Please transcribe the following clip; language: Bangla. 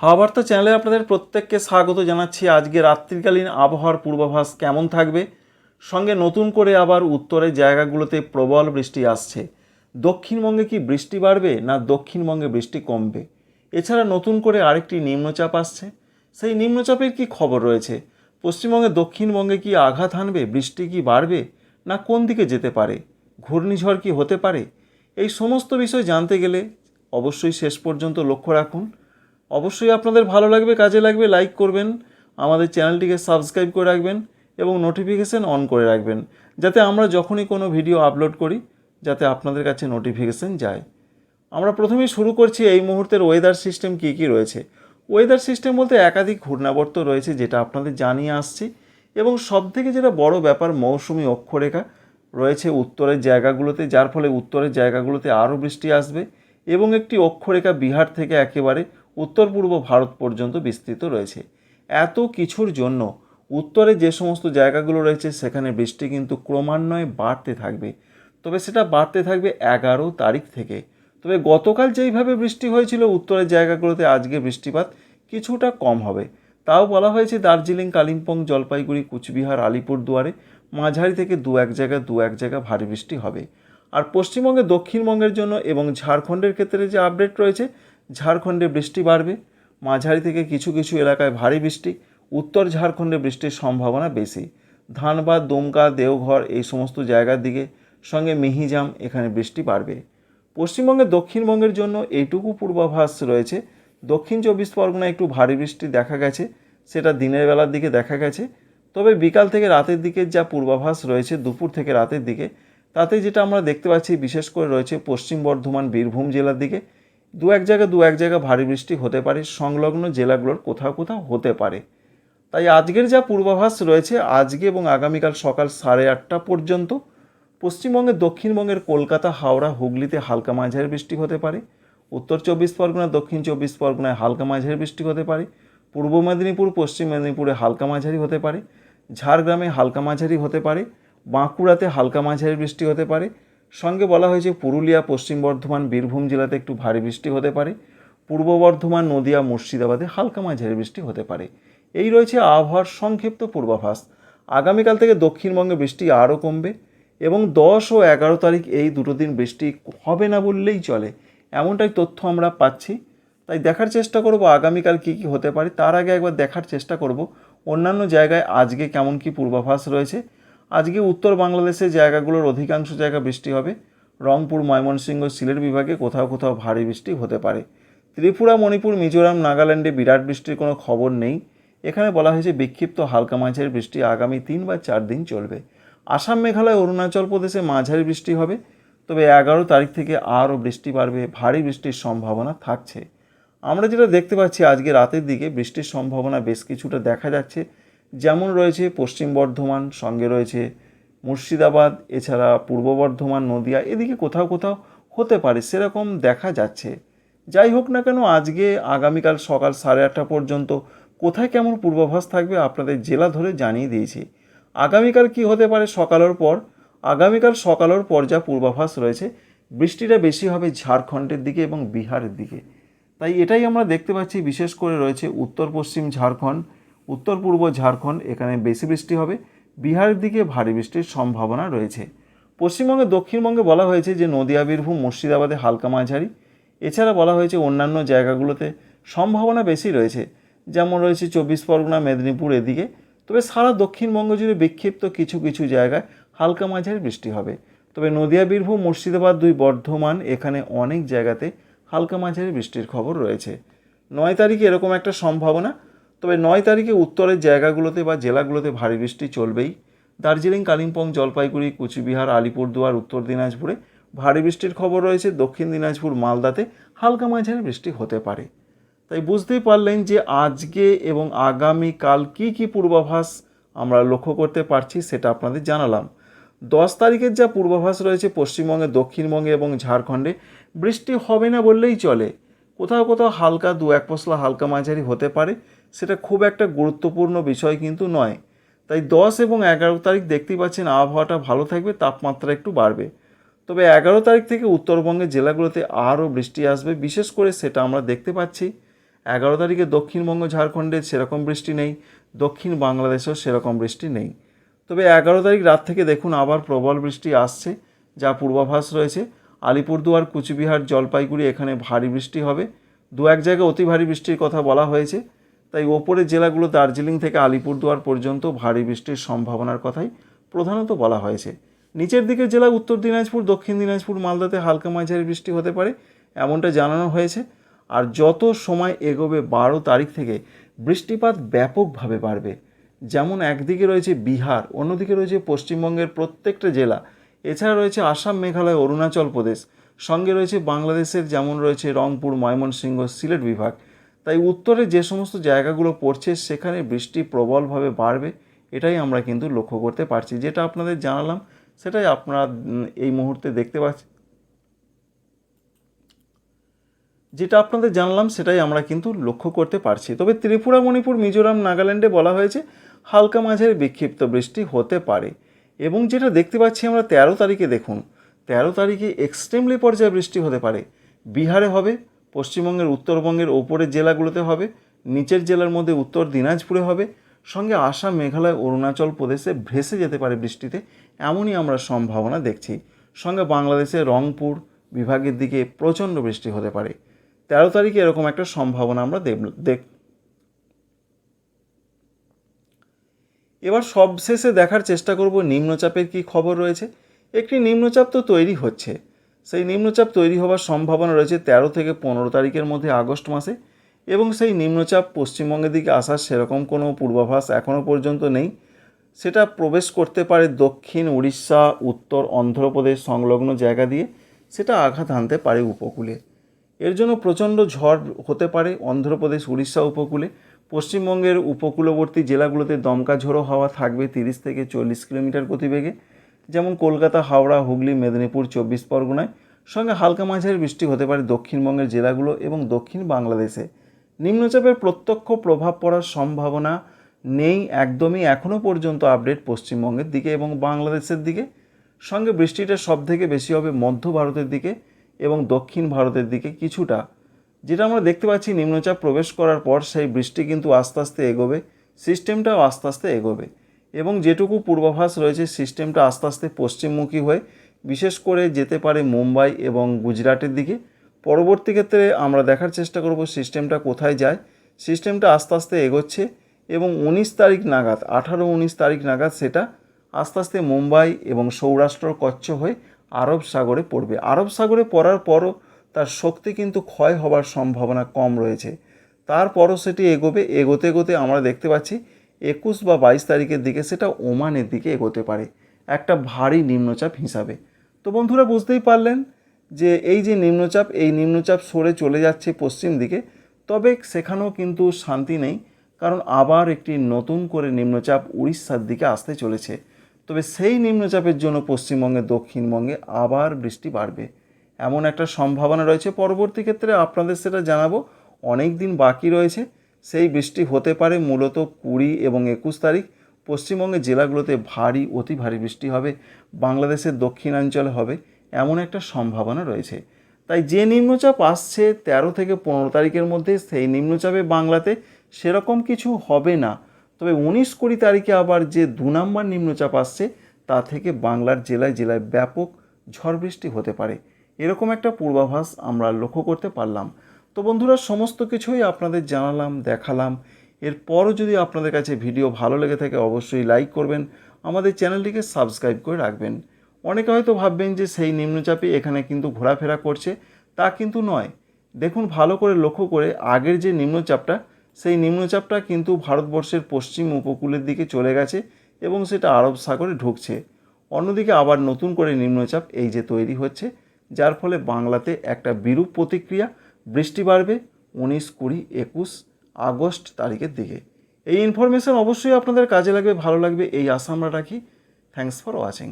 হাওয়াবার্তা চ্যানেলে আপনাদের প্রত্যেককে স্বাগত জানাচ্ছি। আজকে রাত্রিকালীন আবহাওয়ার পূর্বাভাস কেমন থাকবে? সঙ্গে নতুন করে আবার উত্তরের জায়গাগুলোতে প্রবল বৃষ্টি আসছে। দক্ষিণবঙ্গে কি বৃষ্টি বাড়বে না দক্ষিণবঙ্গে বৃষ্টি কমবে? এছাড়া নতুন করে আরেকটি নিম্নচাপ আসছে। সেই নিম্নচাপের কি খবর রয়েছে? পশ্চিমবঙ্গে, দক্ষিণবঙ্গে কি আঘাত হানবে? বৃষ্টি কি বাড়বে? না কোন দিকে যেতে পারে? ঘূর্ণিঝড় কি হতে পারে? এই সমস্ত বিষয় জানতে গেলে অবশ্যই শেষ পর্যন্ত লক্ষ্য রাখুন। অবশ্যই আপনাদের ভালো লাগবে, কাজে লাগবে লাইক করবেন, আমাদের চ্যানেলটিকে সাবস্ক্রাইব করে রাখবেন এবং নোটিফিকেশান অন করে রাখবেন, যাতে আমরা যখনই কোনো ভিডিও আপলোড করি, যাতে আপনাদের কাছে নোটিফিকেশান যায়। আমরা প্রথমেই শুরু করছি এই মুহূর্তের ওয়েদার সিস্টেম কী কী রয়েছে। ওয়েদার সিস্টেম বলতে একাধিক ঘূর্ণাবর্ত রয়েছে যেটা আপনাদের জানিয়ে আসছি এবং সবথেকে যেটা বড় ব্যাপার মৌসুমি অক্ষরেখা রয়েছে উত্তরের জায়গাগুলোতে, যার ফলে উত্তরের জায়গাগুলোতে আরও বৃষ্টি আসবে এবং একটি অক্ষরেখা বিহার থেকে একেবারে উত্তর পূর্ব ভারত পর্যন্ত বিস্তৃত রয়েছে। এত কিছুর জন্য উত্তরে যে সমস্ত জায়গাগুলো রয়েছে, সেখানে বৃষ্টি কিন্তু ক্রমান্বয়ে বাড়তে থাকবে। তবে সেটা বাড়তে থাকবে এগারো তারিখ থেকে। তবে গতকাল যেইভাবে বৃষ্টি হয়েছিল উত্তরের জায়গাগুলোতে, আজকে বৃষ্টিপাত কিছুটা কম হবে। তাও বলা হয়েছে দার্জিলিং, কালিম্পং, জলপাইগুড়ি, কুচবিহার, আলিপুরদুয়ারে মাঝারি থেকে দু এক জায়গা, দু এক জায়গা ভারী বৃষ্টি হবে। আর পশ্চিমবঙ্গে দক্ষিণবঙ্গের জন্য এবং ঝাড়খণ্ডের ক্ষেত্রে যে আপডেট রয়েছে ঝাড়খণ্ডে বৃষ্টি বাড়বে, মাঝারি থেকে কিছু কিছু এলাকায় ভারী বৃষ্টি, উত্তর ঝাড়খণ্ডে বৃষ্টির সম্ভাবনা বেশি। ধানবাদ, দুমকা, দেওঘর এই সমস্ত জায়গার দিকে সঙ্গে মিহিজাম এখানে বৃষ্টি বাড়বে। পশ্চিমবঙ্গের দক্ষিণবঙ্গের জন্য এইটুকু পূর্বাভাস রয়েছে। দক্ষিণ চব্বিশ পরগনায় একটু ভারী বৃষ্টি দেখা গেছে, সেটা দিনের বেলার দিকে দেখা গেছে। তবে বিকাল থেকে রাতের দিকে যা পূর্বাভাস রয়েছে, দুপুর থেকে রাতের দিকে, তাতে যেটা আমরা দেখতে পাচ্ছি বিশেষ করে রয়েছে পশ্চিম বর্ধমান, বীরভূম জেলার দিকে। দু এক জায়গা দু এক জায়গা ভারী বৃষ্টি হতে পারে, সংলগ্ন জেলাগুলোর কোথাও কোথাও হতে পারে। তাই আজকের যা পূর্বাভাস রয়েছে, আজকে এবং আগামীকাল সকাল সাড়ে আটটা পর্যন্ত পশ্চিমবঙ্গের, দক্ষিণবঙ্গের কলকাতা, হাওড়া, হুগলিতে হালকা মাঝারি বৃষ্টি হতে পারে। উত্তর চব্বিশ পরগনা, দক্ষিণ চব্বিশ পরগনায় হালকা মাঝারি বৃষ্টি হতে পারে। পূর্ব মেদিনীপুর, পশ্চিম মেদিনীপুরে হালকা মাঝারি হতে পারে। ঝাড়গ্রামে হালকা মাঝারি হতে পারে। বাঁকুড়াতে হালকা মাঝারি বৃষ্টি হতে পারে। সঙ্গে বলা হয়েছে পুরুলিয়া, পশ্চিম বর্ধমান, বীরভূম জেলাতে একটু ভারী বৃষ্টি হতে পারে। পূর্ব বর্ধমান, নদিয়া, মুর্শিদাবাদে হালকা মাঝারি বৃষ্টি হতে পারে। এই রয়েছে আবহাওয়ার সংক্ষিপ্ত পূর্বাভাস। আগামীকাল থেকে দক্ষিণবঙ্গে বৃষ্টি আরও কমবে এবং দশ ও এগারো তারিখ এই দুটো দিন বৃষ্টি হবে না বললেই চলে। এমনটাই তথ্য আমরা পাচ্ছি। তাই দেখার চেষ্টা করব আগামীকাল কী কী হতে পারে। তার আগে একবার দেখার চেষ্টা করব। অন্যান্য জায়গায় আজকে কেমন কী পূর্বাভাস রয়েছে। আজকে উত্তর বাংলাদেশের জায়গাগুলোর অধিকাংশ জায়গা বৃষ্টি হবে। রংপুর, ময়মনসিংহ, সিলেট বিভাগে কোথাও কোথাও ভারী বৃষ্টি হতে পারে। ত্রিপুরা, মণিপুর, মিজোরাম, নাগাল্যান্ডে বিরাট বৃষ্টির কোনো খবর নেই। এখানে বলা হয়েছে বিক্ষিপ্ত হালকা মাঝারি বৃষ্টি আগামী তিন বা চার দিন চলবে। আসাম, মেঘালয়, অরুণাচল প্রদেশে মাঝারি বৃষ্টি হবে। তবে এগারো তারিখ থেকে আরও বৃষ্টি বাড়বে, ভারী বৃষ্টির সম্ভাবনা থাকছে। আমরা যেটা দেখতে পাচ্ছি, আজকে রাতের দিকে বৃষ্টির সম্ভাবনা বেশ কিছুটা দেখা যাচ্ছে। যেমন রয়েছে পশ্চিম বর্ধমান, সঙ্গে রয়েছে মুর্শিদাবাদ, এছাড়া পূর্ব বর্ধমান, নদিয়া, এদিকে কোথাও কোথাও হতে পারে, সেরকম দেখা যাচ্ছে। যাই হোক না কেন, আজকে আগামীকাল সকাল সাড়ে আটটা পর্যন্ত কোথায় কেমন পূর্বাভাস থাকবে আপনাদের জেলা ধরে জানিয়ে দিয়েছি। আগামীকাল কি হতে পারে সকালের পর? আগামীকাল সকালের পর যা পূর্বাভাস রয়েছে, বৃষ্টিটা বেশি হবে ঝাড়খণ্ডের দিকে এবং বিহারের দিকে। তাই এটাই আমরা দেখতে পাচ্ছি, বিশেষ করে রয়েছে উত্তর পশ্চিম ঝাড়খণ্ড উত্তর পূর্ব ঝাড়খণ্ড এখানে বেশি বৃষ্টি হবে। বিহারের দিকে ভারী বৃষ্টির সম্ভাবনা রয়েছে। পশ্চিমবঙ্গে, দক্ষিণবঙ্গে বলা হয়েছে যে নদিয়া, বীরভূম, মুর্শিদাবাদে হালকা মাঝারি। এছাড়া বলা হয়েছে অন্যান্য জায়গাগুলোতে সম্ভাবনা বেশি রয়েছে। যেমন রয়েছে চব্বিশ পরগনা, মেদিনীপুর এদিকে। তবে সারা দক্ষিণবঙ্গ জুড়ে বিক্ষিপ্ত কিছু কিছু জায়গায় হালকা মাঝারি বৃষ্টি হবে। তবে নদিয়া, বীরভূম, মুর্শিদাবাদ দুই বর্ধমান এখানে অনেক জায়গাতে হালকা মাঝারি বৃষ্টির খবর রয়েছে। নয় তারিখে এরকম একটা সম্ভাবনা। তবে নয় তারিখে উত্তরের জায়গাগুলোতে বা জেলাগুলোতে ভারী বৃষ্টি চলবেই। দার্জিলিং, কালিম্পং, জলপাইগুড়ি, কুচবিহার, আলিপুরদুয়ার, উত্তর দিনাজপুরে ভারী বৃষ্টির খবর রয়েছে। দক্ষিণ দিনাজপুর, মালদাতে হালকা মাঝারি বৃষ্টি হতে পারে। তাই বুঝতেই পারলেন যে আজকে এবং আগামীকাল কি কি পূর্বাভাস আমরা লক্ষ্য করতে পারছি সেটা আপনাদের জানালাম। দশ তারিখের যা পূর্বাভাস রয়েছে পশ্চিমবঙ্গে, দক্ষিণবঙ্গে এবং ঝাড়খণ্ডে, বৃষ্টি হবে না বললেই চলে। কোথাও কোথাও হালকা দু এক পশলা হালকা মাঝারি হতে পারে। সেটা খুব একটা গুরুত্বপূর্ণ বিষয় কিন্তু নয়। তাই দশ এবং এগারো তারিখ দেখতেই পাচ্ছেন আবহাওয়াটা ভালো থাকবে, তাপমাত্রা একটু বাড়বে। তবে এগারো তারিখ থেকে উত্তরবঙ্গের জেলাগুলোতে আরও বৃষ্টি আসবে, বিশেষ করে সেটা আমরা দেখতে পাচ্ছি। এগারো তারিখে দক্ষিণবঙ্গ, ঝাড়খণ্ডে সেরকম বৃষ্টি নেই, দক্ষিণ বাংলাদেশেও সেরকম বৃষ্টি নেই। তবে এগারো তারিখ রাত থেকে দেখুন আবার প্রবল বৃষ্টি আসছে, যা পূর্বাভাস রয়েছে। আলিপুরদুয়ার, কুচবিহার, জলপাইগুড়ি এখানে ভারী বৃষ্টি হবে। দু এক জায়গায় অতি ভারী বৃষ্টির কথা বলা হয়েছে। তাই ওপরের জেলাগুলো দার্জিলিং থেকে আলিপুরদুয়ার পর্যন্ত ভারী বৃষ্টির সম্ভাবনার কথাই প্রধানত বলা হয়েছে। নিচের দিকের জেলা উত্তর দিনাজপুর, দক্ষিণ দিনাজপুর, মালদাতে হালকা মাঝারি বৃষ্টি হতে পারে, এমনটা জানানো হয়েছে। আর যত সময় এগোবে বারো তারিখ থেকে বৃষ্টিপাত ব্যাপকভাবে বাড়বে। যেমন একদিকে রয়েছে বিহার, অন্যদিকে রয়েছে পশ্চিমবঙ্গের প্রত্যেকটা জেলা। এছাড়া রয়েছে আসাম, মেঘালয়, অরুণাচল প্রদেশ। সঙ্গে রয়েছে বাংলাদেশের, যেমন রয়েছে রংপুর, ময়মনসিংহ, সিলেট বিভাগ। তাই উত্তরে যে সমস্ত জায়গাগুলো পড়ছে, সেখানে বৃষ্টি প্রবলভাবে বাড়বে, এটাই আমরা কিন্তু লক্ষ্য করতে পারছি। যেটা আপনাদের জানালাম, সেটাই আপনারা এই মুহূর্তে দেখতে পাচ্ছেন। যেটা আপনাদের জানলাম, সেটাই আমরা কিন্তু লক্ষ্য করতে পারছি। তবে ত্রিপুরা, মণিপুর, মিজোরাম, নাগাল্যান্ডে বলা হয়েছে, হালকা মাঝের বিক্ষিপ্ত বৃষ্টি হতে পারে। এবং যেটা দেখতে পাচ্ছি আমরা, তেরো তারিখে দেখুন, তেরো তারিখে এক্সট্রিমলি পর্যায়ে বৃষ্টি হতে পারে। বিহারে হবে পশ্চিমবঙ্গের উত্তরবঙ্গের ওপরের জেলাগুলোতে হবে, নিচের জেলার মধ্যে উত্তর দিনাজপুরে হবে, সঙ্গে আসাম, মেঘালয়, অরুণাচল প্রদেশে ভেসে যেতে পারে বৃষ্টিতে, এমনই আমরা সম্ভাবনা দেখছি। সঙ্গে বাংলাদেশের রংপুর বিভাগের দিকে প্রচণ্ড বৃষ্টি হতে পারে। তেরো তারিখে এরকম একটা সম্ভাবনা আমরা দেখ, এবার সবশেষে দেখার চেষ্টা করব নিম্নচাপের কি খবর রয়েছে। একটি নিম্নচাপ তো তৈরি হচ্ছে। সেই নিম্নচাপ তৈরি হওয়ার সম্ভাবনা রয়েছে তেরো থেকে পনেরো তারিখের মধ্যে আগস্ট মাসে এবং সেই নিম্নচাপ পশ্চিমবঙ্গের দিকে আসার সেরকম কোনো পূর্বাভাস এখনও পর্যন্ত নেই। সেটা প্রবেশ করতে পারে দক্ষিণ উড়িষ্যা, উত্তর অন্ধ্রপ্রদেশ সংলগ্ন জায়গা দিয়ে, সেটা আঘাত হানতে পারে উপকূলে। এর জন্য প্রচণ্ড ঝড় হতে পারে অন্ধ্রপ্রদেশ, উড়িষ্যা উপকূলে। পশ্চিমবঙ্গের উপকূলবর্তী জেলাগুলোতে দমকা ঝোড়ো হাওয়া থাকবে তিরিশ থেকে চল্লিশ কিলোমিটার গতিবেগে। যেমন কলকাতা, হাওড়া, হুগলি, মেদিনীপুর, চব্বিশ পরগনায়। সঙ্গে হালকা মাঝারি বৃষ্টি হতে পারে দক্ষিণবঙ্গের জেলাগুলো এবং দক্ষিণ বাংলাদেশে। নিম্নচাপের প্রত্যক্ষ প্রভাব পড়ার সম্ভাবনা নেই একদমই এখনও পর্যন্ত আপডেট পশ্চিমবঙ্গের দিকে এবং বাংলাদেশের দিকে। সঙ্গে বৃষ্টিটা সব থেকে বেশি হবে মধ্য ভারতের দিকে এবং দক্ষিণ ভারতের দিকে কিছুটা। যেটা আমরা দেখতে পাচ্ছি নিম্নচাপ প্রবেশ করার পর সেই বৃষ্টি কিন্তু আস্তে আস্তে এগোবে সিস্টেমটাও আস্তে আস্তে এগোবে। এবং যেটুকু পূর্বাভাস রয়েছে, সিস্টেমটা আস্তে আস্তে পশ্চিমমুখী হয়ে বিশেষ করে যেতে পারে মুম্বাই এবং গুজরাটের দিকে। পরবর্তী ক্ষেত্রে আমরা দেখার চেষ্টা করব সিস্টেমটা কোথায় যায়। সিস্টেমটা আস্তে আস্তে এগোচ্ছে এবং উনিশ তারিখ নাগাদ, আঠারো উনিশ তারিখ নাগাদ সেটা আস্তে আস্তে মুম্বাই এবং সৌরাষ্ট্র কচ্ছ হয়ে আরব সাগরে পড়বে। আরব সাগরে পড়ার পরও তার শক্তি কিন্তু ক্ষয় হবার সম্ভাবনা কম রয়েছে। তারপরও সেটি এগোবে, এগোতে এগোতে আমরা দেখতে পাচ্ছি একুশ বা বাইশ তারিখের দিকে সেটা ওমানের দিকে এগোতে পারে, একটা ভারী নিম্নচাপ হিসাবে। তো বন্ধুরা বুঝতেই পারলেন যে এই যে নিম্নচাপ, এই নিম্নচাপ সরে চলে যাচ্ছে পশ্চিম দিকে, তবে সেখানেও কিন্তু শান্তি নেই, কারণ আবার একটি নতুন করে নিম্নচাপ উড়িষ্যার দিকে আসতে চলেছে। তবে সেই নিম্নচাপের জন্য পশ্চিমবঙ্গে, দক্ষিণবঙ্গে আবার বৃষ্টি বাড়বে। এমন একটা সম্ভাবনা রয়েছে। পরবর্তী ক্ষেত্রে আপনাদের সেটা জানাব। অনেক দিন বাকি রয়েছে। সেই বৃষ্টি হতে পারে মূলত কুড়ি এবং একুশ তারিখ। পশ্চিমবঙ্গের জেলাগুলোতে ভারী, অতি ভারী বৃষ্টি হবে। বাংলাদেশের দক্ষিণাঞ্চলে হবে। এমন একটা সম্ভাবনা রয়েছে। তাই যে নিম্নচাপ আসছে তেরো থেকে পনেরো তারিখের মধ্যে, সেই নিম্নচাপে বাংলাতে সেরকম কিছু হবে না। তবে উনিশ কুড়ি তারিখে আবার যে দু নম্বর নিম্নচাপ আসছে, তা থেকে বাংলার জেলায় জেলায় ব্যাপক ঝড় বৃষ্টি হতে পারে। এরকম একটা পূর্বাভাস আমরা লক্ষ্য করতে পারলাম। তো বন্ধুরা, সমস্ত কিছুই আপনাদের জানালাম, দেখালাম। এরপরও যদি আপনাদের কাছে ভিডিও ভালো লেগে থাকে, অবশ্যই লাইক করবেন, আমাদের চ্যানেলটিকে সাবস্ক্রাইব করে রাখবেন। অনেকে হয়তো ভাববেন যে সেই নিম্নচাপে এখানে কিন্তু ঘোরাফেরা করছে, তা কিন্তু নয়। দেখুন, ভালো করে লক্ষ্য করে আগের যে নিম্নচাপটা, সেই নিম্নচাপটা কিন্তু ভারতবর্ষের পশ্চিম উপকূলের দিকে চলে গেছে এবং সেটা আরব সাগরে ঢুকছে। অন্যদিকে আবার নতুন করে নিম্নচাপ এই যে তৈরি হচ্ছে, যার ফলে বাংলাতে একটা বিরূপ প্রতিক্রিয়া বৃষ্টি বাড়বে উনিশ কুড়ি একুশ আগস্ট তারিখের দিকে। এই ইনফরমেশান অবশ্যই আপনাদের কাজে লাগবে, ভালো লাগবে, এই আশা আমরা রাখি। Thanks for watching